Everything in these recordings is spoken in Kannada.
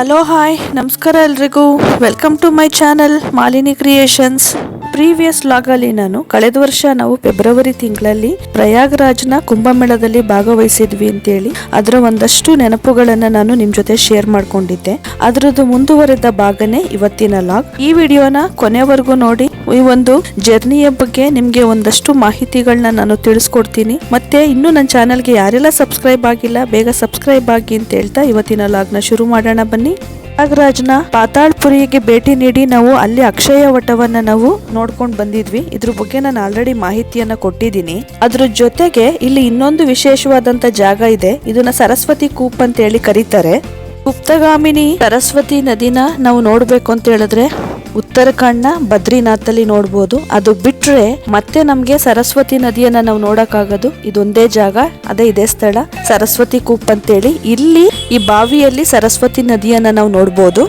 ಹಲೋ ಹಾಯ್ ನಮಸ್ಕಾರ ಎಲ್ರಿಗೂ. Welcome to my channel Malini creations previous ಲಾಗಲ್ಲಿ ನಾನು ಕಳೆದ ವರ್ಷ ನಾವು ಫೆಬ್ರವರಿ ತಿಂಗಳಲ್ಲಿ ಪ್ರಯಾಗ್ರಾಜ್ನ ಕುಂಭಮೇಳದಲ್ಲಿ ಭಾಗವಹಿಸಿದ್ವಿ ಅಂತೇಳಿ ಅದರ ಒಂದಷ್ಟು ನೆನಪುಗಳನ್ನ ನಾನು ನಿಮ್ ಜೊತೆ ಶೇರ್ ಮಾಡ್ಕೊಂಡಿದ್ದೆ. ಅದರದ್ದು ಮುಂದುವರೆದ ಭಾಗನೇ ಇವತ್ತಿನ ಲಾಗ್ ಈ ವಿಡಿಯೋನ ಕೊನೆವರೆಗೂ ನೋಡಿ. ಈ ಒಂದು ಜರ್ನಿಯ ಬಗ್ಗೆ ನಿಮ್ಗೆ ಒಂದಷ್ಟು ಮಾಹಿತಿಗಳನ್ನ ನಾನು ತಿಳಿಸ್ಕೊಡ್ತೀನಿ. ಮತ್ತೆ ಇನ್ನು ನನ್ನ ಚಾನೆಲ್ಗೆ ಯಾರೆಲ್ಲ ಸಬ್ಸ್ಕ್ರೈಬ್ ಆಗಿಲ್ಲ, ಬೇಗ ಸಬ್ಸ್ಕ್ರೈಬ್ ಆಗಿ ಅಂತ ಹೇಳ್ತಾ ಇವತ್ತಿನ ಲಾಗ್ನ ಶುರು ಮಾಡೋಣ ಬನ್ನಿ. ಪ್ರಯಾಗ್ರಾಜ್ನ ಪಾತಾಳ್ಪುರಿಗೆ ಭೇಟಿ ನೀಡಿ ನಾವು ಅಲ್ಲಿ ಅಕ್ಷಯ ವಟವನ್ನ ನಾವು ನೋಡ್ಕೊಂಡು ಬಂದಿದ್ವಿ. ಇದ್ರ ಬಗ್ಗೆ ನಾನು ಆಲ್ರೆಡಿ ಮಾಹಿತಿಯನ್ನ ಕೊಟ್ಟಿದ್ದೀನಿ. ಅದ್ರ ಜೊತೆಗೆ ಇಲ್ಲಿ ಇನ್ನೊಂದು ವಿಶೇಷವಾದಂತ ಜಾಗ ಇದೆ. ಇದನ್ನ ಸರಸ್ವತಿ ಕೂಪ್ ಅಂತ ಹೇಳಿ ಕರೀತಾರೆ. ಗುಪ್ತಗಾಮಿನಿ ಸರಸ್ವತಿ ನದಿನ ನಾವು ನೋಡ್ಬೇಕು ಅಂತ ಹೇಳಿದ್ರೆ ಉತ್ತರಾಖಂಡ್ನ ಬದ್ರಿನಾಥಲ್ಲಿ ನೋಡ್ಬೋದು. ಅದು ಬಿಟ್ರೆ ಮತ್ತೆ ನಮ್ಗೆ ಸರಸ್ವತಿ ನದಿಯನ್ನ ನಾವು ನೋಡಕ್ಕಾಗೋದು ಇದೊಂದೇ ಜಾಗ, ಅದೇ ಇದೇ ಸ್ಥಳ. ಸರಸ್ವತಿ ಕೂಪ್ ಅಂತೇಳಿ ಇಲ್ಲಿ ಈ ಬಾವಿಯಲ್ಲಿ ಸರಸ್ವತಿ ನದಿಯನ್ನ ನಾವು ನೋಡ್ಬೋದು.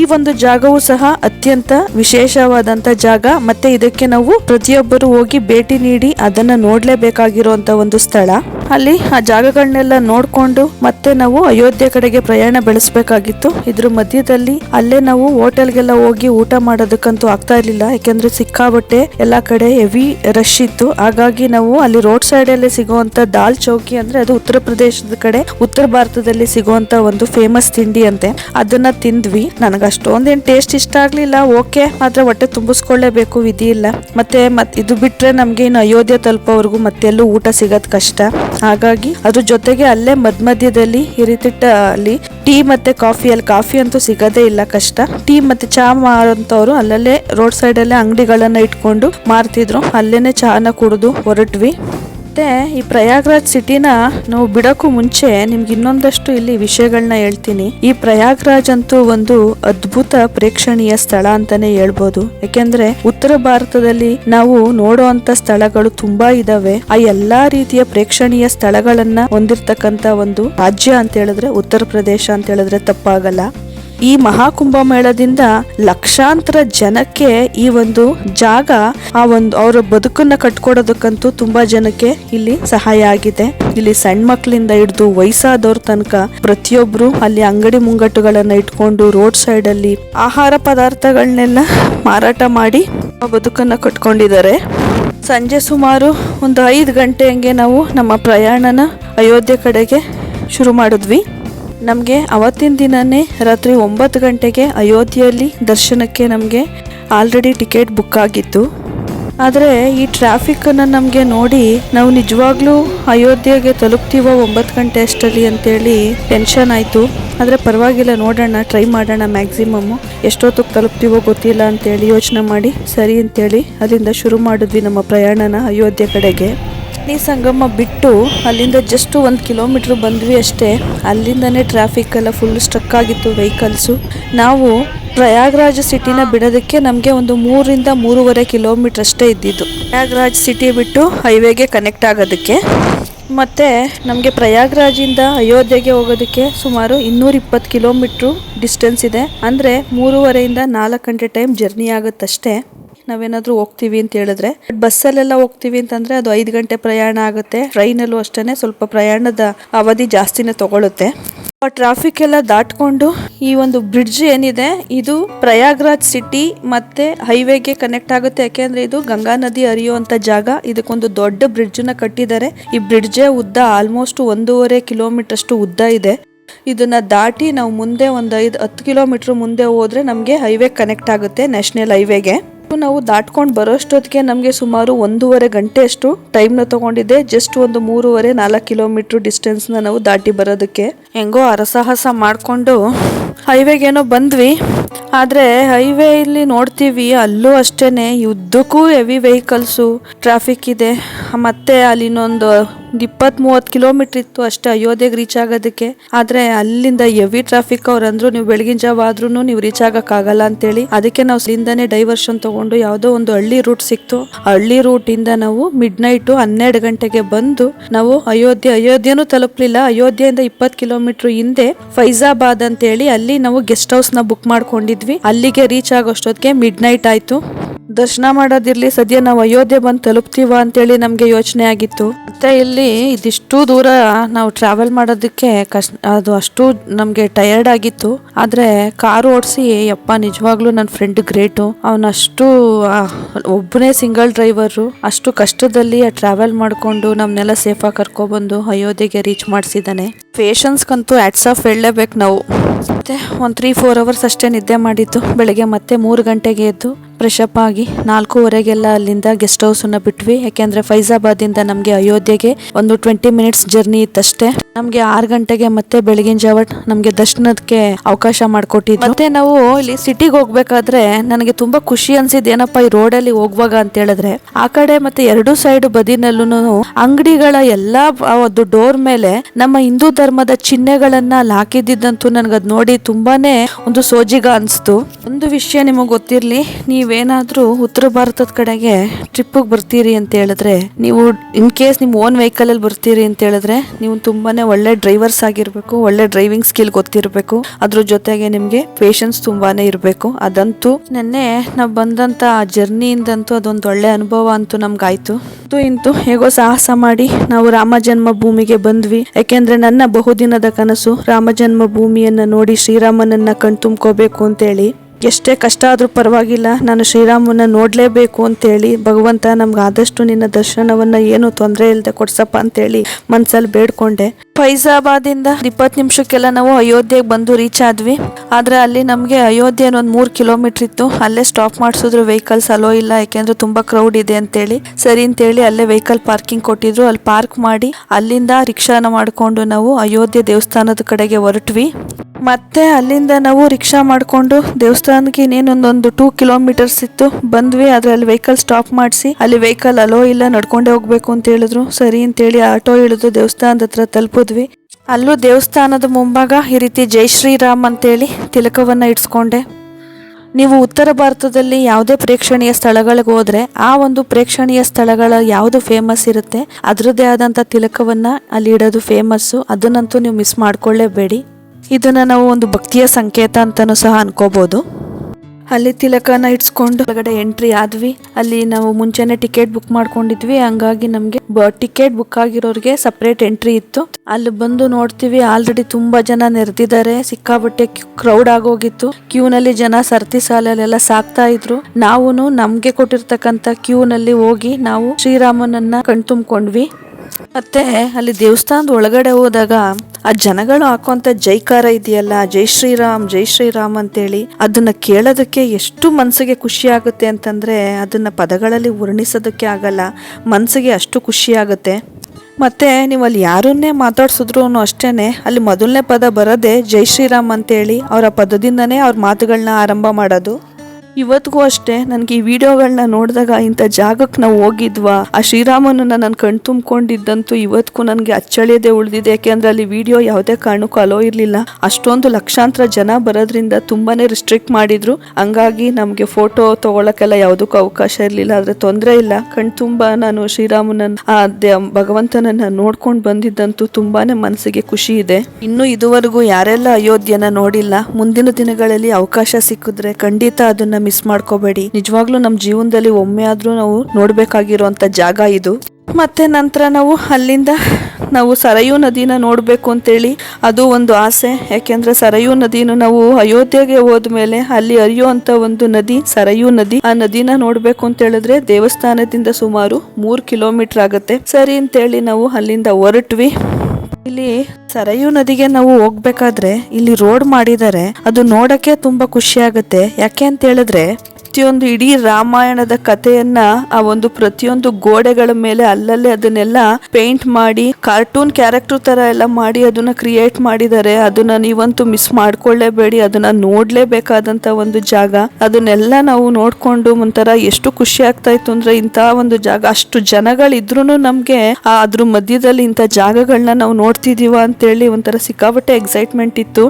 ಈ ಒಂದು ಜಾಗವು ಸಹ ಅತ್ಯಂತ ವಿಶೇಷವಾದಂತ ಜಾಗ. ಮತ್ತೆ ಇದಕ್ಕೆ ನಾವು ಪ್ರತಿಯೊಬ್ಬರು ಹೋಗಿ ಭೇಟಿ ನೀಡಿ ಅದನ್ನ ನೋಡ್ಲೇಬೇಕಾಗಿರುವಂತ ಒಂದು ಸ್ಥಳ. ಅಲ್ಲಿ ಆ ಜಾಗಗಳನ್ನೆಲ್ಲ ನೋಡ್ಕೊಂಡು ಮತ್ತೆ ನಾವು ಅಯೋಧ್ಯೆ ಕಡೆಗೆ ಪ್ರಯಾಣ ಬೆಳೆಸಬೇಕಾಗಿತ್ತು. ಇದ್ರ ಮಧ್ಯದಲ್ಲಿ ಅಲ್ಲೇ ನಾವು ಹೋಟೆಲ್ಗೆಲ್ಲ ಹೋಗಿ ಊಟ ಮಾಡೋದಕ್ಕಂತೂ ಆಗ್ತಾ ಇರ್ಲಿಲ್ಲ. ಯಾಕೆಂದ್ರೆ ಸಿಕ್ಕಾಬಟ್ಟೆ ಎಲ್ಲಾ ಕಡೆ ಹೆವಿ ರಶ್ ಇತ್ತು. ಹಾಗಾಗಿ ನಾವು ಅಲ್ಲಿ ರೋಡ್ ಸೈಡ್ ಅಲ್ಲಿ ಸಿಗುವಂತ ದಾಲ್ ಚೌಕಿ ಅಂದ್ರೆ ಅದು ಉತ್ತರ ಪ್ರದೇಶದ ಕಡೆ, ಉತ್ತರ ಭಾರತದಲ್ಲಿ ಸಿಗುವಂತ ಒಂದು ಫೇಮಸ್ ತಿಂಡಿ ಅಂತೆ. ಅದನ್ನ ತಿಂದ್ವಿ. ನನಗೆ ಅಷ್ಟೊಂದೇನ್ ಟೇಸ್ಟ್ ಇಷ್ಟ ಆಗ್ಲಿಲ್ಲ. ಓಕೆ ಆದ್ರೆ ಹೊಟ್ಟೆ ತುಂಬಿಸ್ಕೊಳ್ಳೇಬೇಕು, ವಿಧಿ ಇಲ್ಲ. ಮತ್ತೆ ಮತ್ ಇದು ಬಿಟ್ರೆ ನಮ್ಗೆ ಇನ್ನು ಅಯೋಧ್ಯೆ ತಲುಪೋವರೆಗೂ ಮತ್ತೆಲ್ಲೂ ಊಟ ಸಿಗೋದ್ ಕಷ್ಟ. ಹಾಗಾಗಿ ಅದ್ರ ಜೊತೆಗೆ ಅಲ್ಲೇ ಮಧ್ಯ ಮಧ್ಯದಲ್ಲಿ ಹಿರಿತಿಟ್ಟ ಅಲ್ಲಿ ಟೀ ಮತ್ತೆ ಕಾಫಿ, ಅಲ್ಲಿ ಕಾಫಿ ಅಂತೂ ಸಿಗದೇ ಇಲ್ಲ ಕಷ್ಟ. ಟೀ ಮತ್ತೆ ಚಹಾ ಮಾರಂತವ್ರು ಅಲ್ಲಲ್ಲೇ ರೋಡ್ ಸೈಡ್ ಅಲ್ಲೇ ಅಂಗಡಿಗಳನ್ನ ಇಟ್ಕೊಂಡು ಮಾರ್ತಿದ್ರು. ಅಲ್ಲೇನೆ ಚಹಾನ ಕುಡಿದು ಹೊರಟ್ವಿ. ಮತ್ತೆ ಈ ಪ್ರಯಾಗ್ರಾಜ್ ಸಿಟಿನ ನಾವು ಬಿಡಕ್ಕೂ ಮುಂಚೆ ನಿಮ್ಗೆ ಇನ್ನೊಂದಷ್ಟು ಇಲ್ಲಿ ವಿಷಯಗಳನ್ನ ಹೇಳ್ತೀನಿ. ಈ ಪ್ರಯಾಗ್ರಾಜ್ ಅಂತೂ ಒಂದು ಅದ್ಭುತ ಪ್ರೇಕ್ಷಣೀಯ ಸ್ಥಳ ಅಂತಾನೆ ಹೇಳ್ಬೋದು. ಯಾಕೆಂದ್ರೆ ಉತ್ತರ ಭಾರತದಲ್ಲಿ ನಾವು ನೋಡುವಂತ ಸ್ಥಳಗಳು ತುಂಬಾ ಇದಾವೆ. ಆ ಎಲ್ಲಾ ರೀತಿಯ ಪ್ರೇಕ್ಷಣೀಯ ಸ್ಥಳಗಳನ್ನ ಹೊಂದಿರತಕ್ಕಂತ ಒಂದು ರಾಜ್ಯ ಅಂತ ಹೇಳಿದ್ರೆ ಉತ್ತರ ಪ್ರದೇಶ ಅಂತ ಹೇಳಿದ್ರೆ ತಪ್ಪಾಗಲ್ಲ. ಈ ಮಹಾಕುಂಭ ಮೇಳದಿಂದ ಲಕ್ಷಾಂತರ ಜನಕ್ಕೆ ಈ ಒಂದು ಜಾಗ, ಆ ಒಂದು ಅವರ ಬದುಕನ್ನ ಕಟ್ಕೊಡೋದಕ್ಕಂತೂ ತುಂಬಾ ಜನಕ್ಕೆ ಇಲ್ಲಿ ಸಹಾಯ ಆಗಿದೆ. ಇಲ್ಲಿ ಸಣ್ಣ ಮಕ್ಕಳಿಂದ ಹಿಡಿದು ವಯಸ್ಸಾದವ್ರ ತನಕ ಪ್ರತಿಯೊಬ್ರು ಅಲ್ಲಿ ಅಂಗಡಿ ಮುಂಗಟ್ಟುಗಳನ್ನ ಇಟ್ಕೊಂಡು ರೋಡ್ ಸೈಡ್ ಅಲ್ಲಿ ಆಹಾರ ಪದಾರ್ಥಗಳನ್ನೆಲ್ಲ ಮಾರಾಟ ಮಾಡಿ ಬದುಕನ್ನ ಕಟ್ಕೊಂಡಿದ್ದಾರೆ. ಸಂಜೆ ಸುಮಾರು ಒಂದು ಐದು ಗಂಟೆ ಹಂಗೆ ನಾವು ನಮ್ಮ ಪ್ರಯಾಣನ ಅಯೋಧ್ಯೆ ಕಡೆಗೆ ಶುರು ಮಾಡಿದ್ವಿ. ನಮಗೆ ಅವತ್ತಿನ ದಿನನೇ ರಾತ್ರಿ ಒಂಬತ್ತು ಗಂಟೆಗೆ ಅಯೋಧ್ಯೆಯಲ್ಲಿ ದರ್ಶನಕ್ಕೆ ನಮಗೆ ಆಲ್ರೆಡಿ ಟಿಕೆಟ್ ಬುಕ್ ಆಗಿತ್ತು. ಆದರೆ ಈ ಟ್ರಾಫಿಕ್ಕನ್ನು ನಮಗೆ ನೋಡಿ ನಾವು ನಿಜವಾಗ್ಲೂ ಅಯೋಧ್ಯೆಗೆ ತಲುಪ್ತೀವೋ ಒಂಬತ್ತು ಗಂಟೆ ಅಷ್ಟರಲ್ಲಿ ಅಂತೇಳಿ ಟೆನ್ಷನ್ ಆಯಿತು. ಆದರೆ ಪರವಾಗಿಲ್ಲ, ನೋಡೋಣ ಟ್ರೈ ಮಾಡೋಣ ಮ್ಯಾಕ್ಸಿಮಮ್ಮು ಎಷ್ಟೊತ್ತಿಗೆ ತಲುಪ್ತೀವೋ ಗೊತ್ತಿಲ್ಲ ಅಂತೇಳಿ ಯೋಚನೆ ಮಾಡಿ, ಸರಿ ಅಂತೇಳಿ ಅಲ್ಲಿಂದ ಶುರು ಮಾಡಿದ್ವಿ ನಮ್ಮ ಪ್ರಯಾಣನ ಅಯೋಧ್ಯೆ ಕಡೆಗೆ. ಈ ಸಂಗಮ ಬಿಟ್ಟು ಅಲ್ಲಿಂದ ಜಸ್ಟ್ ಒಂದು ಕಿಲೋಮೀಟ್ರ್ ಬಂದ್ವಿ ಅಷ್ಟೇ. ಅಲ್ಲಿಂದನೇ ಟ್ರಾಫಿಕ್ ಎಲ್ಲ ಫುಲ್ ಸ್ಟ್ರಕ್ ಆಗಿತ್ತು ವೆಹಿಕಲ್ಸು ನಾವು ಪ್ರಯಾಗ್ರಾಜ್ ಸಿಟಿನ ಬಿಡೋದಕ್ಕೆ ನಮಗೆ ಒಂದು ಮೂರಿಂದ ಮೂರುವರೆ ಕಿಲೋಮೀಟ್ರ್ ಅಷ್ಟೇ ಇದ್ದಿದ್ದು. ಪ್ರಯಾಗ್ರಾಜ್ ಸಿಟಿ ಬಿಟ್ಟು ಹೈವೇಗೆ ಕನೆಕ್ಟ್ ಆಗೋದಕ್ಕೆ. ಮತ್ತು ನಮಗೆ ಪ್ರಯಾಗ್ರಾಜಿಂದ ಅಯೋಧ್ಯೆಗೆ ಹೋಗೋದಕ್ಕೆ ಸುಮಾರು ಇನ್ನೂರಿಪ್ಪತ್ತು ಕಿಲೋಮೀಟ್ರು ಡಿಸ್ಟೆನ್ಸ್ ಇದೆ. ಅಂದರೆ ಮೂರುವರೆಯಿಂದ ನಾಲ್ಕು ಗಂಟೆ ಟೈಮ್ ಜರ್ನಿ ಆಗುತ್ತಷ್ಟೇ. ನಾವೇನಾದ್ರೂ ಹೋಗ್ತೀವಿ ಅಂತ ಹೇಳಿದ್ರೆ, ಬಸ್ಸಲ್ಲೆಲ್ಲ ಹೋಗ್ತೀವಿ ಅಂತಂದ್ರೆ ಅದು ಐದು ಗಂಟೆ ಪ್ರಯಾಣ ಆಗುತ್ತೆ. ಟ್ರೈನಲ್ಲೂ ಅಷ್ಟೇ ಸ್ವಲ್ಪ ಪ್ರಯಾಣದ ಅವಧಿ ಜಾಸ್ತಿನೇ ತಗೊಳುತ್ತೆ. ಟ್ರಾಫಿಕ್ ಎಲ್ಲ ದಾಟ್ಕೊಂಡು ಈ ಒಂದು ಬ್ರಿಡ್ಜ್ ಏನಿದೆ, ಇದು ಪ್ರಯಾಗ್ರಾಜ್ ಸಿಟಿ ಮತ್ತೆ ಹೈವೇಗೆ ಕನೆಕ್ಟ್ ಆಗುತ್ತೆ. ಯಾಕೆಂದ್ರೆ ಇದು ಗಂಗಾ ನದಿ ಹರಿಯುವಂತ ಜಾಗ. ಇದಕ್ಕೊಂದು ದೊಡ್ಡ ಬ್ರಿಡ್ಜ್ನ ಕಟ್ಟಿದ್ದಾರೆ. ಈ ಬ್ರಿಡ್ಜ್ ಉದ್ದ ಆಲ್ಮೋಸ್ಟ್ ಒಂದೂವರೆ ಕಿಲೋಮೀಟರ್ ಅಷ್ಟು ಉದ್ದ ಇದೆ. ಇದನ್ನ ದಾಟಿ ನಾವು ಮುಂದೆ ಒಂದು ಐದು ಹತ್ತು ಕಿಲೋಮೀಟರ್ ಮುಂದೆ ಹೋದ್ರೆ ನಮಗೆ ಹೈವೇ ಕನೆಕ್ಟ್ ಆಗುತ್ತೆ ನ್ಯಾಷನಲ್ ಹೈವೇಗೆ ನಾವು ದಾಟ್ಕೊಂಡು ಬರೋಷ್ಟೊತ್ತಿಗೆ ನಮಗೆ ಸುಮಾರು ಒಂದೂವರೆ ಗಂಟೆ ಅಷ್ಟು ಟೈಮ್ನ ತಗೊಂಡಿದೆ ಜಸ್ಟ್ ಒಂದು ಮೂರುವರೆ, ನಾಲ್ಕು ಕಿಲೋಮೀಟ್ರ್ ಡಿಸ್ಟೆನ್ಸ್ನ ನಾವು ದಾಟಿ ಬರೋದಕ್ಕೆ. ಹೆಂಗೋ ಅರಸಾಹಸ ಮಾಡಿಕೊಂಡು ಹೈವೇಗೇನೋ ಬಂದ್ವಿ. ಆದರೆ ಹೈವೇ ಇಲ್ಲಿ ನೋಡ್ತೀವಿ, ಅಲ್ಲೂ ಅಷ್ಟೇನೆ. ಉದ್ದಕ್ಕೂ ಹೆವಿ ವೆಹಿಕಲ್ಸು ಟ್ರಾಫಿಕ್ ಇದೆ. ಮತ್ತೆ ಅಲ್ಲಿ ಇನ್ನೊಂದು ಇಪ್ಪತ್ತು ಮೂವತ್ತು ಕಿಲೋಮೀಟರ್ ಇತ್ತು ಅಷ್ಟೇ, ಅಯೋಧ್ಯೆಗೆ ರೀಚ್ ಆಗೋದಕ್ಕೆ. ಆದರೆ ಅಲ್ಲಿಂದ ಹೆವಿ ಟ್ರಾಫಿಕ್ ಅವ್ರು ಅಂದ್ರು ನೀವು ಬೆಳಗಿನ ಜಾವ ಆದ್ರೂ ನೀವು ರೀಚ್ ಆಗಕ್ಕಾಗಲ್ಲ ಅಂತೇಳಿ. ಅದಕ್ಕೆ ನಾವು ಅಲ್ಲಿಂದಾನೇ ಡೈವರ್ಷನ್ ತಗೊಂಡು ಯಾವುದೋ ಒಂದು ಹಳ್ಳಿ ರೂಟ್ ಸಿಕ್ತು. ಹಳ್ಳಿ ರೂಟ್ ಇಂದ ನಾವು ಮಿಡ್ ನೈಟ್ ಹನ್ನೆರಡು ಗಂಟೆಗೆ ಬಂದು, ನಾವು ಅಯೋಧ್ಯೆ, ಅಯೋಧ್ಯೆನೂ ತಲುಪಲಿಲ್ಲ. ಅಯೋಧ್ಯೆಯಿಂದ ಇಪ್ಪತ್ತು ಕಿಲೋಮೀಟರ್ ಹಿಂದೆ ಫೈಜಾಬಾದ್ ಅಂತೇಳಿ ಅಲ್ಲಿ ನಾವು ಗೆಸ್ಟ್ ಹೌಸ್ನ ಬುಕ್ ಮಾಡ್ಕೊಂಡಿದ್ವಿ. ಅಲ್ಲಿಗೆ ರೀಚ್ ಆಗೋಷ್ಟೊತ್ತಿಗೆ ಮಿಡ್ ನೈಟ್ ಆಯ್ತು. ದರ್ಶನ ಮಾಡೋದಿರ್ಲಿ, ಸದ್ಯ ನಾವು ಅಯೋಧ್ಯೆ ಬಂದು ತಲುಪ್ತೀವ ಅಂತೇಳಿ ನಮಗೆ ಯೋಚನೆ ಆಗಿತ್ತು. ಮತ್ತೆ ಇಲ್ಲಿ ಇದಿಷ್ಟು ದೂರ ನಾವು ಟ್ರಾವೆಲ್ ಮಾಡೋದಕ್ಕೆ ಕಷ್ಟ ಅದು ಅಷ್ಟು ನಮಗೆ ಟಯರ್ಡ್ ಆಗಿತ್ತು. ಆದರೆ ಕಾರು ಓಡಿಸಿ, ಯಪ್ಪ ನಿಜವಾಗ್ಲೂ ನನ್ನ ಫ್ರೆಂಡ್ ಗ್ರೇಟು ಅವನಷ್ಟು ಒಬ್ಬನೇ ಸಿಂಗಲ್ ಡ್ರೈವರು ಅಷ್ಟು ಕಷ್ಟದಲ್ಲಿ ಟ್ರಾವೆಲ್ ಮಾಡಿಕೊಂಡು ನಮ್ಮನ್ನೆಲ್ಲ ಸೇಫಾಗಿ ಕರ್ಕೊಬಂದು ಅಯೋಧ್ಯೆಗೆ ರೀಚ್ ಮಾಡಿಸಿದ್ದಾನೆ. ಪೇಷನ್ಸ್ಗಂತೂ ಆಟ್ಸ್ ಆಫ್ ಹೇಳಲೇಬೇಕು ನಾವು. ಮತ್ತೆ ಒಂದು ತ್ರೀ ಫೋರ್ ಅವರ್ಸ್ ಅಷ್ಟೇ ನಿದ್ದೆ ಮಾಡಿದ್ದು. ಬೆಳಗ್ಗೆ ಮತ್ತೆ ಮೂರು ಗಂಟೆಗೆ ಎದ್ದು ಫ್ರೆಶಪ್ ಆಗಿ ನಾಲ್ಕೂವರೆಗೆಲ್ಲ ಅಲ್ಲಿಂದ ಗೆಸ್ಟ್ ಹೌಸನ್ನು ಬಿಟ್ವಿ. ಯಾಕೆಂದರೆ ಫೈಜಾಬಾದಿಂದ ನಮಗೆ ಅಯೋಧ್ಯೆಗೆ ಒಂದು ಟ್ವೆಂಟಿ ಮಿನಿಟ್ಸ್ ಜರ್ನಿ ಇತ್ತಷ್ಟೇ. ನಮಗೆ ಆರು ಗಂಟೆಗೆ ಮತ್ತೆ ಬೆಳಗಿನ ಜಾವ ನಮಗೆ ದರ್ಶನಕ್ಕೆ ಅವಕಾಶ ಮಾಡಿಕೊಟ್ಟಿದ್ದು ಮತ್ತೆ ನಾವು ಇಲ್ಲಿ ಸಿಟಿಗೆ ಹೋಗ್ಬೇಕಾದ್ರೆ ನನಗೆ ತುಂಬಾ ಖುಷಿ ಅನ್ಸಿದ್ದು ಏನಪ್ಪಾ ಈ ರೋಡಲ್ಲಿ ಹೋಗುವಾಗ ಅಂತ ಹೇಳಿದ್ರೆ, ಆ ಕಡೆ ಮತ್ತೆ ಎರಡು ಸೈಡ್ ಬದಿನಲ್ಲೂ ಅಂಗಡಿಗಳ ಎಲ್ಲಾ ಒಂದು ಡೋರ್ ಮೇಲೆ ನಮ್ಮ ಹಿಂದೂ ಧರ್ಮದ ಚಿಹ್ನೆಗಳನ್ನ ಅಲ್ಲಿ ಹಾಕಿದ್ದಂತೂ ನನಗದ್ ನೋಡಿ ತುಂಬಾನೇ ಒಂದು ಸೋಜಿಗ ಅನ್ಸ್ತು. ಒಂದು ವಿಷಯ ನಿಮಗೆ ಗೊತ್ತಿರ್ಲಿ, ನೀವೇನಾದ್ರೂ ಉತ್ತರ ಭಾರತದ ಕಡೆಗೆ ಟ್ರಿಪ್ಪಿಗೆ ಬರ್ತೀರಿ ಅಂತ ಹೇಳಿದ್ರೆ, ನೀವು ಇನ್ ಕೇಸ್ ನಿಮ್ ಓನ್ ವೆಹಿಕಲ್ ಅಲ್ಲಿ ಬರ್ತೀರಿ ಅಂತ ಹೇಳಿದ್ರೆ, ನೀವು ತುಂಬಾನೇ ಒಳ್ಳೆ ಡ್ರೈವರ್ಸ್ ಆಗಿರ್ಬೇಕು, ಒಳ್ಳೆ ಡ್ರೈವಿಂಗ್ ಸ್ಕಿಲ್ ಗೊತ್ತಿರಬೇಕು. ಅದ್ರ ಜೊತೆಗೆ ನಿಮ್ಗೆ ಪೇಷನ್ಸ್ ತುಂಬಾನೇ ಇರಬೇಕು. ಅದಂತೂ ನೆನ್ನೆ ನಾವು ಬಂದಂತ ಜರ್ನಿಯಿಂದಂತೂ ಅದೊಂದು ಒಳ್ಳೆ ಅನುಭವ ಅಂತೂ ನಮ್ಗಾಯ್ತು. ಇಂತು ಹೇಗೋ ಸಾಹಸ ಮಾಡಿ ನಾವು ರಾಮ ಜನ್ಮ ಭೂಮಿಗೆ ಬಂದ್ವಿ. ಯಾಕೆಂದ್ರೆ ನನ್ನ ಬಹುದಿನದ ಕನಸು ರಾಮಜನ್ಮ ಭೂಮಿಯನ್ನ ನೋಡಿ ಶ್ರೀರಾಮನನ್ನ ಕಣ್ತುಂಬ್ಕೋಬೇಕು ಅಂತೇಳಿ. ಎಷ್ಟೇ ಕಷ್ಟ ಆದ್ರೂ ಪರವಾಗಿಲ್ಲ, ನಾನು ಶ್ರೀರಾಮನ ನೋಡ್ಲೇಬೇಕು ಅಂತೇಳಿ ಭಗವಂತ ನಮ್ಗೆ ಆದಷ್ಟು ನಿನ್ನ ದರ್ಶನವನ್ನ ಏನು ತೊಂದರೆ ಇಲ್ಲದೆ ಕೊಡ್ಸಪ್ಪ ಅಂತೇಳಿ ಮನ್ಸಲ್ಲಿ ಬೇಡ್ಕೊಂಡೆ. ಫೈಜಾಬಾದಿಂದ ಇಪ್ಪತ್ತು ನಿಮಿಷಕ್ಕೆಲ್ಲ ನಾವು ಅಯೋಧ್ಯೆಗೆ ಬಂದು ರೀಚ್ ಆದ್ವಿ. ಆದ್ರೆ ಅಲ್ಲಿ ನಮಗೆ ಅಯೋಧ್ಯೆ ಒಂದು ಮೂರು ಕಿಲೋಮೀಟರ್ ಇತ್ತು. ಅಲ್ಲೇ ಸ್ಟಾಪ್ ಮಾಡಿಸಿದ್ರು ವೆಹಿಕಲ್ಸ್ ಅಲೋ ಇಲ್ಲ ಯಾಕೆಂದ್ರೆ ತುಂಬಾ ಕ್ರೌಡ್ ಇದೆ ಅಂತೇಳಿ. ಸರಿ ಅಂತೇಳಿ ಅಲ್ಲೇ ವೆಹಿಕಲ್ ಪಾರ್ಕಿಂಗ್ ಕೊಟ್ಟಿದ್ರು. ಅಲ್ಲಿ ಪಾರ್ಕ್ ಮಾಡಿ ಅಲ್ಲಿಂದ ರಿಕ್ಷಾನ ಮಾಡಿಕೊಂಡು ನಾವು ಅಯೋಧ್ಯೆ ದೇವಸ್ಥಾನದ ಕಡೆಗೆ ಹೊರಟ್ವಿ. ಮತ್ತೆ ಅಲ್ಲಿಂದ ನಾವು ರಿಕ್ಷಾ ಮಾಡಿಕೊಂಡು ದೇವಸ್ಥಾನಕ್ಕೆ ಇನ್ನೇನೊಂದೊಂದು ಟೂ ಕಿಲೋಮೀಟರ್ಸ್ ಇತ್ತು. ಬಂದ್ವಿ, ಆದ್ರೆ ಅಲ್ಲಿ ವೆಹಿಕಲ್ ಸ್ಟಾಪ್ ಮಾಡಿಸಿ ಅಲ್ಲಿ ವೆಹಿಕಲ್ ಅಲೋ ಇಲ್ಲ ನಡ್ಕೊಂಡೇ ಹೋಗ್ಬೇಕು ಅಂತ ಹೇಳಿದ್ರು. ಸರಿ ಅಂತೇಳಿ ಆಟೋ ಇಳಿದು ದೇವಸ್ಥಾನದ ಹತ್ರ ತಲುಪಿದ್ವಿ ಅಲ್ಲೂ ದೇವಸ್ಥಾನದ ಮುಂಭಾಗ ಈ ರೀತಿ ಜೈ ಶ್ರೀರಾಮ್ ಅಂತೇಳಿ ತಿಲಕವನ್ನು ಇಡ್ಸ್ಕೊಂಡೆ ನೀವು ಉತ್ತರ ಭಾರತದಲ್ಲಿ ಯಾವುದೇ ಪ್ರೇಕ್ಷಣೀಯ ಸ್ಥಳಗಳಿಗೆ ಹೋದರೆ ಆ ಒಂದು ಪ್ರೇಕ್ಷಣೀಯ ಸ್ಥಳಗಳ ಯಾವುದು ಫೇಮಸ್ ಇರುತ್ತೆ, ಅದರದ್ದೇ ಆದಂಥ ತಿಲಕವನ್ನು ಅಲ್ಲಿ ಇಡೋದು ಫೇಮಸ್ಸು ಅದನ್ನಂತೂ ನೀವು ಮಿಸ್ ಮಾಡ್ಕೊಳ್ಳೇಬೇಡಿ. ಇದನ್ನು ನಾವು ಒಂದು ಭಕ್ತಿಯ ಸಂಕೇತ ಅಂತಲೂ ಸಹ ಅನ್ಕೋಬಹುದು ಅಲ್ಲಿ ತಿಲಕನ ಇಟ್ಸ್ಕೊಂಡು ಒಳಗಡೆ ಎಂಟ್ರಿ ಆದ್ವಿ. ಅಲ್ಲಿ ನಾವು ಮುಂಚೆನೆ ಟಿಕೆಟ್ ಬುಕ್ ಮಾಡ್ಕೊಂಡಿದ್ವಿ. ಹಂಗಾಗಿ ನಮ್ಗೆ ಟಿಕೆಟ್ ಬುಕ್ ಆಗಿರೋರಿಗೆ ಸಪ್ರೇಟ್ ಎಂಟ್ರಿ ಇತ್ತು. ಅಲ್ಲಿ ಬಂದು ನೋಡ್ತೀವಿ, ಆಲ್ರೆಡಿ ತುಂಬಾ ಜನ ನೆರೆದಿದ್ದಾರೆ. ಸಿಕ್ಕಾಬಟ್ಟೆ ಕ್ರೌಡ್ ಆಗೋಗಿತ್ತು. ಕ್ಯೂ ನಲ್ಲಿ ಜನ ಸರ್ತಿ ಸಾಲಲ್ಲೆಲ್ಲ ಸಾಕ್ತಾ ಇದ್ರು. ನಾವು ನಮ್ಗೆ ಕೊಟ್ಟಿರ್ತಕ್ಕಂತ ಕ್ಯೂ ನಲ್ಲಿ ಹೋಗಿ ನಾವು ಶ್ರೀರಾಮನನ್ನ ಕಣ್ತುಂಬ್ಕೊಂಡ್ವಿ. ಮತ್ತೆ ಅಲ್ಲಿ ದೇವಸ್ಥಾನದ ಒಳಗಡೆ ಹೋದಾಗ ಆ ಜನಗಳು ಹಾಕುವಂತ ಜೈಕಾರ ಇದೆಯಲ್ಲ, ಜೈ ಶ್ರೀರಾಮ್ ಜೈ ಶ್ರೀರಾಮ್ ಅಂತೇಳಿ ಅದನ್ನ ಕೇಳೋದಕ್ಕೆ ಎಷ್ಟು ಮನಸ್ಸಿಗೆ ಖುಷಿ ಆಗುತ್ತೆ ಅಂತಂದ್ರೆ ಅದನ್ನ ಪದಗಳಲ್ಲಿ ವರ್ಣಿಸೋದಕ್ಕೆ ಆಗಲ್ಲ, ಮನಸ್ಸಿಗೆ ಅಷ್ಟು ಖುಷಿ ಆಗುತ್ತೆ. ಮತ್ತೆ ನೀವು ಅಲ್ಲಿ ಯಾರನ್ನೇ ಮಾತಾಡ್ಸಿದ್ರು ಅಷ್ಟೇನೆ, ಅಲ್ಲಿ ಮೊದಲನೇ ಪದ ಬರೋದೇ ಜೈ ಶ್ರೀರಾಮ್ ಅಂತೇಳಿ ಅವರ ಪದದಿಂದನೇ ಅವ್ರ ಮಾತುಗಳನ್ನ ಆರಂಭ ಮಾಡೋದು. ಇವತ್ತಿಗೂ ಅಷ್ಟೇ ನನಗೆ ಈ ವಿಡಿಯೋಗಳನ್ನ ನೋಡಿದಾಗ ಇಂಥ ಜಾಗಕ್ಕೆ ನಾವು ಹೋಗಿದ್ವಾ? ಆ ಶ್ರೀರಾಮನನ್ನ ನಾನು ಕಣ್ ತುಂಬಿಕೊಂಡಿದ್ದಂತೂ ಇವತ್ತಿಗೂ ನನಗೆ ಅಚ್ಚಳಿಯದೆ ಉಳಿದಿದೆ. ಯಾಕೆಂದ್ರೆ ಅಲ್ಲಿ ವಿಡಿಯೋ ಯಾವುದೇ ಕಾರಣಕ್ಕೂ ಅಲೋ ಇರಲಿಲ್ಲ. ಅಷ್ಟೊಂದು ಲಕ್ಷಾಂತರ ಜನ ಬರೋದ್ರಿಂದ ತುಂಬಾನೇ ರಿಸ್ಟ್ರಿಕ್ಟ್ ಮಾಡಿದ್ರು. ಹಂಗಾಗಿ ನಮಗೆ ಫೋಟೋ ತಗೊಳಕ್ಕೆಲ್ಲ ಯಾವುದಕ್ಕೂ ಅವಕಾಶ ಇರಲಿಲ್ಲ. ಆದ್ರೆ ತೊಂದರೆ ಇಲ್ಲ. ಕಣ್ಣು ತುಂಬ ನಾನು ಶ್ರೀರಾಮನನ್ನ, ಆ ಭಗವಂತನನ್ನ ನೋಡ್ಕೊಂಡು ಬಂದಿದ್ದಂತೂ ತುಂಬಾನೇ ಮನಸ್ಸಿಗೆ ಖುಷಿ ಇದೆ. ಇನ್ನು ಇದುವರೆಗೂ ಯಾರೆಲ್ಲ ಅಯೋಧ್ಯೆನ ನೋಡಿಲ್ಲ, ಮುಂದಿನ ದಿನಗಳಲ್ಲಿ ಅವಕಾಶ ಸಿಕ್ಕಿದ್ರೆ ಖಂಡಿತ ಅದನ್ನ ಮಿಸ್ ಮಾಡ್ಕೋಬೇಡಿ. ನಿಜವಾಗ್ಲೂ ನಮ್ಮ ಜೀವನದಲ್ಲಿ ಒಮ್ಮೆ ಆದ್ರೂ ನಾವು ನೋಡ್ಬೇಕಾಗಿರುವಂತ ಜಾಗ ಇದು. ಮತ್ತೆ ನಂತರ ನಾವು ಅಲ್ಲಿಂದ ನಾವು ಸರಯೂ ನದಿನ ನೋಡಬೇಕು ಅಂತೇಳಿ ಅದು ಒಂದು ಆಸೆ. ಯಾಕೆಂದ್ರೆ ಸರಯೂ ನದಿನ ನಾವು ಅಯೋಧ್ಯೆಗೆ ಹೋದ್ಮೇಲೆ ಅಲ್ಲಿ ಹರಿಯುವಂತ ಒಂದು ನದಿ, ಸರಯೂ ನದಿ, ಆ ನದಿನ ನೋಡ್ಬೇಕು ಅಂತ ಹೇಳಿದ್ರೆ ದೇವಸ್ಥಾನದಿಂದ ಸುಮಾರು ಮೂರ್ ಕಿಲೋಮೀಟರ್ ಆಗುತ್ತೆ. ಸರಿ ಅಂತೇಳಿ ನಾವು ಅಲ್ಲಿಂದ ಹೊರಟ್ವಿ. ಇಲ್ಲಿ ಸರಯು ನದಿಗೆ ನಾವು ಹೋಗ್ಬೇಕಾದ್ರೆ ಇಲ್ಲಿ ರೋಡ್ ಮಾಡಿದರೆ ಅದು ನೋಡಕ್ಕೆ ತುಂಬಾ ಖುಷಿ ಆಗುತ್ತೆ. ಯಾಕೆ ಅಂತ ಹೇಳಿದ್ರೆ ಪ್ರತಿಯೊಂದು ಇಡೀ ರಾಮಾಯಣದ ಕಥೆಯನ್ನ ಆ ಒಂದು ಪ್ರತಿಯೊಂದು ಗೋಡೆಗಳ ಮೇಲೆ ಅಲ್ಲಲ್ಲೇ ಅದನ್ನೆಲ್ಲ ಪೇಂಟ್ ಮಾಡಿ ಕಾರ್ಟೂನ್ ಕ್ಯಾರೆಕ್ಟರ್ ತರ ಎಲ್ಲ ಮಾಡಿ ಅದನ್ನ ಕ್ರಿಯೇಟ್ ಮಾಡಿದ್ದಾರೆ. ಅದನ್ನ ನೀವಂತೂ ಮಿಸ್ ಮಾಡ್ಕೊಳ್ಳೇಬೇಡಿ. ಅದನ್ನ ನೋಡ್ಲೇಬೇಕಾದಂತ ಒಂದು ಜಾಗ. ಅದನ್ನೆಲ್ಲ ನಾವು ನೋಡ್ಕೊಂಡು ಒಂಥರ ಎಷ್ಟು ಖುಷಿ ಆಗ್ತಾ ಇತ್ತು ಅಂದ್ರೆ ಇಂತಹ ಒಂದು ಜಾಗ. ಅಷ್ಟು ಜನಗಳಿದ್ರು ನಮ್ಗೆ ಅದ್ರ ಮಧ್ಯದಲ್ಲಿ ಇಂಥ ಜಾಗಗಳನ್ನ ನಾವು ನೋಡ್ತಿದೀವ ಅಂತೇಳಿ ಒಂಥರ ಸಿಕ್ಕಾಪಟ್ಟೆ ಎಕ್ಸೈಟ್ಮೆಂಟ್ ಇತ್ತು.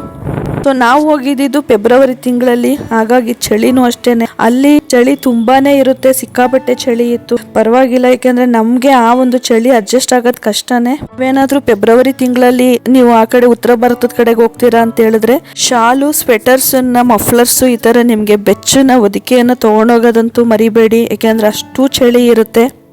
ಸೊ ನಾವು ಹೋಗಿದ್ದು ಫೆಬ್ರವರಿ ತಿಂಗಳಲ್ಲಿ. ಹಾಗಾಗಿ ಚಳಿನೂ ಅಷ್ಟೇನೆ. ಚಳಿ ತುಂಬಾನೇ ಇರುತ್ತೆ, ಸಿಕ್ಕಾಪಟ್ಟೆ ಚಳಿ ಇತ್ತು. ಪರವಾಗಿಲ್ಲ, ಯಾಕಂದ್ರೆ ನಮ್ಗೆ ಆ ಒಂದು ಚಳಿ ಅಡ್ಜಸ್ಟ್ ಆಗೋದ್ ಕಷ್ಟನೇ. ಏನಾದ್ರೂ ಫೆಬ್ರವರಿ ತಿಂಗಳಲ್ಲಿ ನೀವು ಆ ಕಡೆ ಉತ್ತರ ಭಾರತದ ಕಡೆಗೆ ಹೋಗ್ತೀರಾ ಅಂತ ಹೇಳಿದ್ರೆ, ಶಾಲು ಸ್ವೆಟರ್ಸ್ನ ಮಫ್ಲರ್ಸ್ ಈ ತರ ನಿಮ್ಗೆ ಬೆಚ್ಚನ, ಹೊದಿಕೆಯನ್ನ ತಗೊಂಡೋಗೋದಂತೂ ಮರಿಬೇಡಿ. ಯಾಕೆಂದ್ರೆ ಅಷ್ಟು ಚಳಿ ಇರುತ್ತೆ.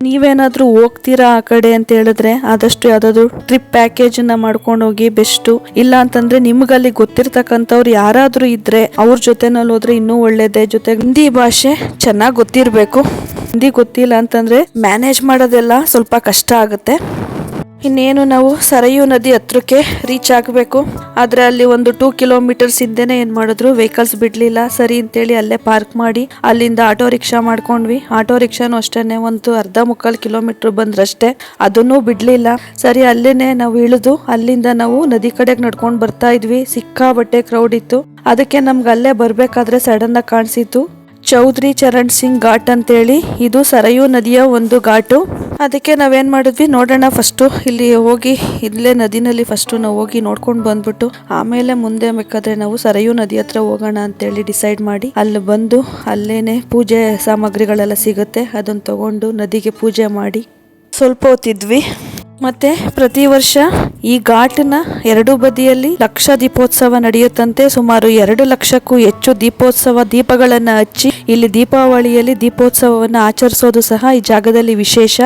ನೀವೇನಾದ್ರೂ ಹೋಗ್ತೀರಾ ಆ ಕಡೆ ಅಂತ ಹೇಳಿದ್ರೆ ಆದಷ್ಟು ಯಾವ್ದಾದ್ರು ಟ್ರಿಪ್ ಪ್ಯಾಕೇಜ್ನ ಮಾಡ್ಕೊಂಡು ಹೋಗಿ ಬೆಸ್ಟ್ ಇಲ್ಲ ಅಂತಂದ್ರೆ ನಿಮ್ಗಲ್ಲಿ ಗೊತ್ತಿರ್ತಕ್ಕಂಥವ್ರು ಯಾರಾದ್ರೂ ಇದ್ರೆ ಅವ್ರ ಜೊತೆನಲ್ಲಿ ಹೋದ್ರೆ ಇನ್ನೂ ಒಳ್ಳೇದೇ. ಜೊತೆಗೆ ಹಿಂದಿ ಭಾಷೆ ಚೆನ್ನಾಗಿ ಗೊತ್ತಿರ್ಬೇಕು. ಹಿಂದಿ ಗೊತ್ತಿಲ್ಲ ಅಂತಂದ್ರೆ ಮ್ಯಾನೇಜ್ ಮಾಡೋದೆಲ್ಲ ಸ್ವಲ್ಪ ಕಷ್ಟ ಆಗುತ್ತೆ. ಇನ್ನೇನು ನಾವು ಸರಯೂ ನದಿ ಹತ್ರಕ್ಕೆ ರೀಚ್ ಆಗಬೇಕು. ಆದರೆ ಅಲ್ಲಿ ಒಂದು ಟೂ ಕಿಲೋಮೀಟರ್ಸ್ ಹಿಂದೆನೆ ಏನು ಮಾಡಿದ್ರು? ವೆಹಿಕಲ್ಸ್ ಬಿಡಲಿಲ್ಲ. ಸರಿ ಅಂತೇಳಿ ಅಲ್ಲೇ ಪಾರ್ಕ್ ಮಾಡಿ, ಅಲ್ಲಿಂದ ಆಟೋ ರಿಕ್ಷಾ ಮಾಡ್ಕೊಂಡ್ವಿ. ಆಟೋ ರಿಕ್ಷಾನು ಅಷ್ಟೇ ಒಂದು ಅರ್ಧ ಮುಕ್ಕಾಲು ಕಿಲೋಮೀಟ್ರ್ ಬಂದ್ರಷ್ಟೇ. ಅದನ್ನು ಬಿಡಲಿಲ್ಲ. ಸರಿ ಅಲ್ಲೇ ನಾವು ಇಳಿದು, ಅಲ್ಲಿಂದ ನಾವು ನದಿ ಕಡೆಗೆ ನಡ್ಕೊಂಡು ಬರ್ತಾ ಇದ್ವಿ. ಸಿಕ್ಕಾಬಟ್ಟೆ ಕ್ರೌಡ್ ಇತ್ತು. ಅದಕ್ಕೆ ನಮ್ಗೆ ಅಲ್ಲೇ ಬರಬೇಕಾದ್ರೆ ಸಡನ್ನಾಗಿ ಕಾಣಿಸಿತು ಕಾಣಿಸಿತ್ತು. ಚೌಧರಿ ಚರಣ್ ಸಿಂಗ್ ಘಾಟ್ ಅಂತೇಳಿ. ಇದು ಸರಯೂ ನದಿಯ ಒಂದು ಘಾಟು. ಅದಕ್ಕೆ ನಾವೇನು ಮಾಡಿದ್ವಿ? ನೋಡೋಣ ಫಸ್ಟು ಇಲ್ಲಿ ಹೋಗಿ, ಇಲ್ಲೇ ನದಿನಲ್ಲಿ ಫಸ್ಟು ನಾವು ಹೋಗಿ ನೋಡ್ಕೊಂಡು ಬಂದ್ಬಿಟ್ಟು, ಆಮೇಲೆ ಮುಂದೆ ಬೇಕಾದ್ರೆ ನಾವು ಸರಯೂ ನದಿ ಹತ್ರ ಹೋಗೋಣ ಅಂತೇಳಿ ಡಿಸೈಡ್ ಮಾಡಿ, ಅಲ್ಲಿ ಬಂದು ಅಲ್ಲೇನೆ ಪೂಜೆ ಸಾಮಗ್ರಿಗಳೆಲ್ಲ ಸಿಗುತ್ತೆ ಅದನ್ನ ತಗೊಂಡು ನದಿಗೆ ಪೂಜೆ ಮಾಡಿ ಸ್ವಲ್ಪ ಹೊತ್ತಿದ್ವಿ. ಮತ್ತೆ ಪ್ರತಿ ವರ್ಷ ಈ ಘಾಟ್ನ ಎರಡು ಬದಿಯಲ್ಲಿ ಲಕ್ಷ ದೀಪೋತ್ಸವ ನಡೆಯುತ್ತಂತೆ. ಸುಮಾರು ಎರಡು ಲಕ್ಷಕ್ಕೂ ಹೆಚ್ಚು ದೀಪೋತ್ಸವ ದೀಪಗಳನ್ನ ಹಚ್ಚಿ ಇಲ್ಲಿ ದೀಪಾವಳಿಯಲ್ಲಿ ದೀಪೋತ್ಸವವನ್ನು ಆಚರಿಸೋದು ಸಹ ಈ ಜಾಗದಲ್ಲಿ ವಿಶೇಷ.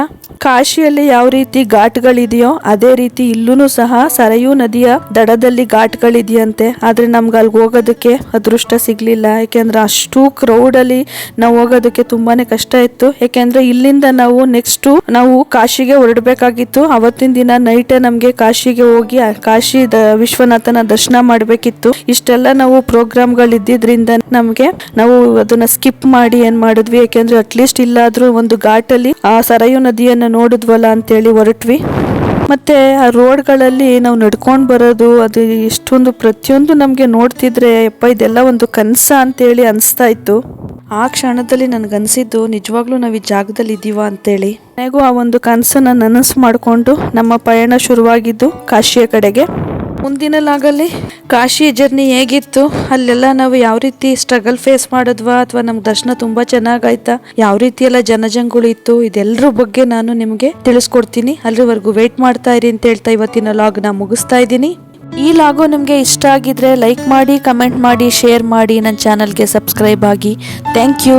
ಕಾಶಿಯಲ್ಲಿ ಯಾವ ರೀತಿ ಘಾಟ್ಗಳಿದೆಯೋ ಅದೇ ರೀತಿ ಇಲ್ಲೂ ಸಹ ಸರಯೂ ನದಿಯ ದಡದಲ್ಲಿ ಘಾಟ್ಗಳಿದೆಯಂತೆ. ಆದ್ರೆ ನಮ್ಗೆ ಅಲ್ಲಿ ಹೋಗೋದಕ್ಕೆ ಅದೃಷ್ಟ ಸಿಗ್ಲಿಲ್ಲ. ಯಾಕೆಂದ್ರೆ ಅಷ್ಟು ಕ್ರೌಡ್ ಅಲ್ಲಿ ನಾವು ಹೋಗೋದಕ್ಕೆ ತುಂಬಾನೇ ಕಷ್ಟ ಇತ್ತು. ಯಾಕೆಂದ್ರೆ ಇಲ್ಲಿಂದ ನಾವು ನೆಕ್ಸ್ಟ್ ನಾವು ಕಾಶಿಗೆ ಹೊರಡಬೇಕಾಗಿತ್ತು. ಅವತ್ತಿನ ದಿನ ನೈಟ್ ನಮ್ಗೆ ಕಾಶಿಗೆ ಹೋಗಿ, ಕಾಶಿ ವಿಶ್ವನಾಥನ ದರ್ಶನ ಮಾಡಬೇಕಿತ್ತು. ಇಷ್ಟೆಲ್ಲ ನಾವು ಪ್ರೋಗ್ರಾಮ್ಗಳು ಇದ್ದಿದ್ರಿಂದ ನಮ್ಗೆ ನಾವು ಅದನ್ನ ಸ್ಕಿಪ್ ಮಾಡಿ ಏನ್ ಮಾಡಿದ್ವಿ? ಯಾಕೆಂದ್ರೆ ಅಟ್ಲೀಸ್ಟ್ ಇಲ್ಲಾದ್ರೂ ಒಂದು ಘಾಟಲ್ಲಿ ಆ ಸರಯು ನದಿಯನ್ನ ನೋಡಿದ್ವಲ್ಲ ಅಂತೇಳಿ ಹೊರಟ್ವಿ. ಮತ್ತೆ ಆ ರೋಡ್ಗಳಲ್ಲಿ ನಾವು ನಡ್ಕೊಂಡು ಬರೋದು, ಅದು ಇಷ್ಟೊಂದು ಪ್ರತಿಯೊಂದು ನಮಗೆ ನೋಡ್ತಿದ್ರೆ, ಯಪ್ಪ ಇದೆಲ್ಲ ಒಂದು ಕನಸ ಅಂತೇಳಿ ಅನಿಸ್ತಾ ಇತ್ತು. ಆ ಕ್ಷಣದಲ್ಲಿ ನನಗನ್ಸಿದ್ದು ನಿಜವಾಗ್ಲೂ ನಾವು ಈ ಜಾಗದಲ್ಲಿ ಇದ್ದೀವ ಅಂತೇಳಿ. ನನಗೂ ಆ ಒಂದು ಕನಸನ್ನ ನನಸು ಮಾಡಿಕೊಂಡು ನಮ್ಮ ಪಯಣ ಶುರುವಾಗಿದ್ದು ಕಾಶಿಯ ಕಡೆಗೆ. ಮುಂದಿನ ಲಾಗಲ್ಲಿ ಕಾಶಿ ಜರ್ನಿ ಹೇಗಿತ್ತು? ಅಲ್ಲೆಲ್ಲ ನಾವು ಯಾವ ರೀತಿ ಸ್ಟ್ರಗಲ್ ಫೇಸ್ ಮಾಡಿದ್ವಾ? ಅಥವಾ ನಮ್ಗೆ ದರ್ಶನ ತುಂಬಾ ಚೆನ್ನಾಗಾಯ್ತಾ? ಯಾವ ರೀತಿ ಎಲ್ಲ ಜನಜಂಗುಳಿ ಇತ್ತು? ಇದೆಲ್ಲರ ಬಗ್ಗೆ ನಾನು ನಿಮಗೆ ತಿಳಿಸ್ಕೊಡ್ತೀನಿ. ಅಲ್ಲಿವರೆಗೂ ವೇಟ್ ಮಾಡ್ತಾ ಇರಿ ಅಂತ ಹೇಳ್ತಾ ಇವತ್ತಿನ ಲಾಗ್ ನಾ ಮುಗಿಸ್ತಾ ಇದ್ದೀನಿ. ಈ ಲಾಗು ನಿಮಗೆ ಇಷ್ಟ ಆಗಿದ್ರೆ ಲೈಕ್ ಮಾಡಿ ಕಮೆಂಟ್ ಮಾಡಿ ಶೇರ್ ಮಾಡಿ ನನ್ನ ಚಾನಲ್ಗೆ ಸಬ್ಸ್ಕ್ರೈಬ್ ಆಗಿ. Thank you